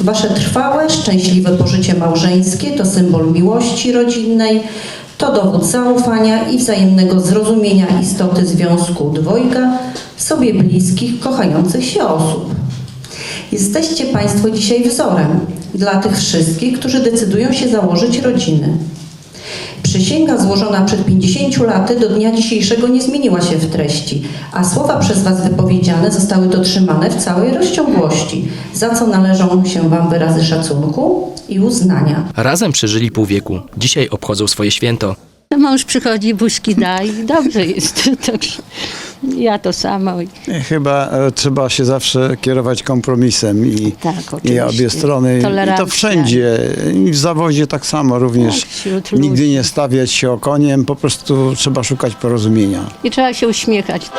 Wasze trwałe, szczęśliwe pożycie małżeńskie to symbol miłości rodzinnej, to dowód zaufania i wzajemnego zrozumienia istoty związku dwojga sobie bliskich, kochających się osób. Jesteście Państwo dzisiaj wzorem dla tych wszystkich, którzy decydują się założyć rodziny. Przysięga złożona przed 50 laty do dnia dzisiejszego nie zmieniła się w treści, a słowa przez Was wypowiedziane zostały dotrzymane w całej rozciągłości, za co należą się Wam wyrazy szacunku i uznania. Razem przeżyli pół wieku. Dzisiaj obchodzą swoje święto. Mąż przychodzi, buźki da i dobrze jest. Także ja to samo. i- Chyba e, trzeba się zawsze kierować kompromisem i, Tak, i oczywiście. obie strony. I Tolerancja. to wszędzie. I w zawodzie tak samo również. Tak, wśród Nigdy nie stawiać się okoniem, po prostu trzeba szukać porozumienia. I trzeba się uśmiechać.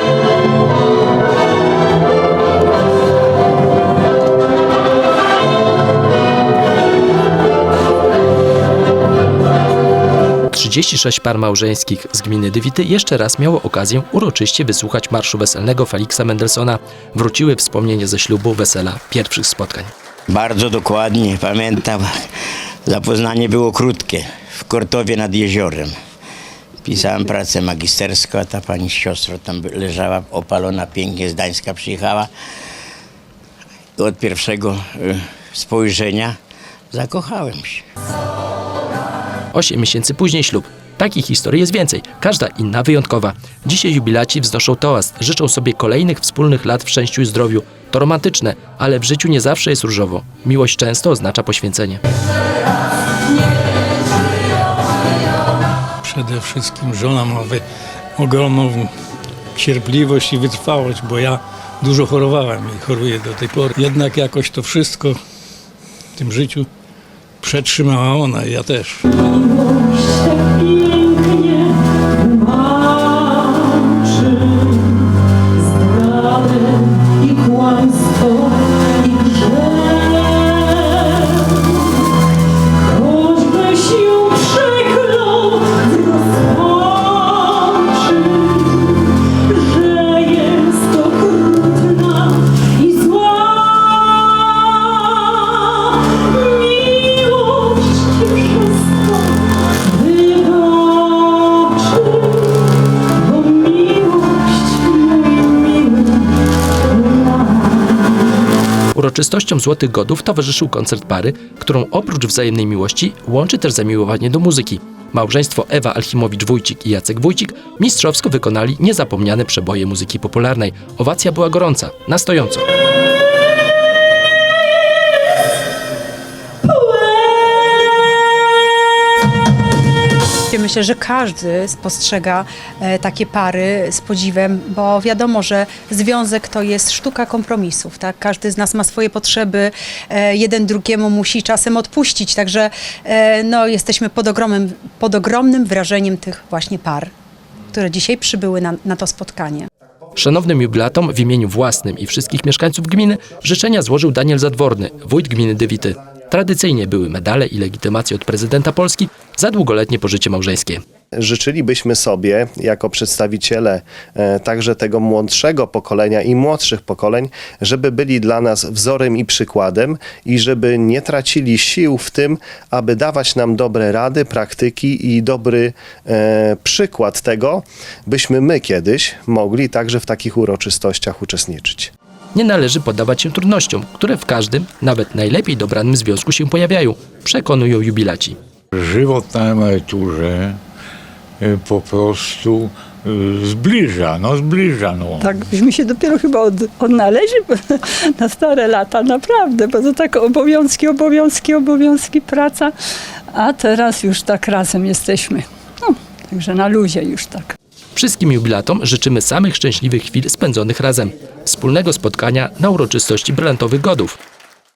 36 par małżeńskich z gminy Dywity jeszcze raz miało okazję uroczyście wysłuchać marszu weselnego Feliksa Mendelssohna. Wróciły wspomnienia ze ślubu, wesela, pierwszych spotkań. Bardzo dokładnie pamiętam. Zapoznanie było krótkie w Kortowie nad jeziorem. Pisałem pracę magisterską, a ta pani siostro tam leżała opalona pięknie z Gdańska przyjechała. Od pierwszego y, spojrzenia zakochałem się. Osiem miesięcy później ślub. Takich historii jest więcej, każda inna wyjątkowa. Dzisiaj jubilaci wznoszą toast, życzą sobie kolejnych wspólnych lat w szczęściu i zdrowiu. To romantyczne, ale w życiu nie zawsze jest różowo. Miłość często oznacza poświęcenie. Przede wszystkim żona ma ogromną cierpliwość i wytrwałość, bo ja dużo chorowałem i choruję do tej pory. Jednak jakoś to wszystko w tym życiu przetrzymała ona ja też. Uroczystościom Złotych Godów towarzyszył koncert pary, którą oprócz wzajemnej miłości łączy też zamiłowanie do muzyki. Małżeństwo Ewa Alchimowicz-Wójcik i Jacek Wójcik mistrzowsko wykonali niezapomniane przeboje muzyki popularnej. Owacja była gorąca, na stojąco. Myślę, że każdy spostrzega e, takie pary z podziwem, bo wiadomo, że związek to jest sztuka kompromisów. Tak? Każdy z nas ma swoje potrzeby, e, jeden drugiemu musi czasem odpuścić, także e, no, jesteśmy pod ogromnym, pod ogromnym wrażeniem tych właśnie par, które dzisiaj przybyły na, na to spotkanie. Szanownym jubilatom w imieniu własnym i wszystkich mieszkańców gminy życzenia złożył Daniel Zadworny, wójt gminy Dywity. Tradycyjnie były medale i legitymacje od prezydenta Polski za długoletnie pożycie małżeńskie. Życzylibyśmy sobie, jako przedstawiciele e, także tego młodszego pokolenia i młodszych pokoleń, żeby byli dla nas wzorem i przykładem i żeby nie tracili sił w tym, aby dawać nam dobre rady, praktyki i dobry e, przykład tego, byśmy my kiedyś mogli także w takich uroczystościach uczestniczyć. Nie należy poddawać się trudnościom, które w każdym, nawet najlepiej dobranym związku się pojawiają, przekonują jubilaci. żywot na emeryturze y, po prostu y, zbliża, no zbliża, no. Tak byśmy się dopiero chyba od, odnaleźli na stare lata, naprawdę, bo to tak obowiązki, obowiązki, obowiązki, praca, a teraz już tak razem jesteśmy. No, także na luzie już tak. Wszystkim jubilatom życzymy samych szczęśliwych chwil spędzonych razem, wspólnego spotkania na uroczystości brylantowych godów.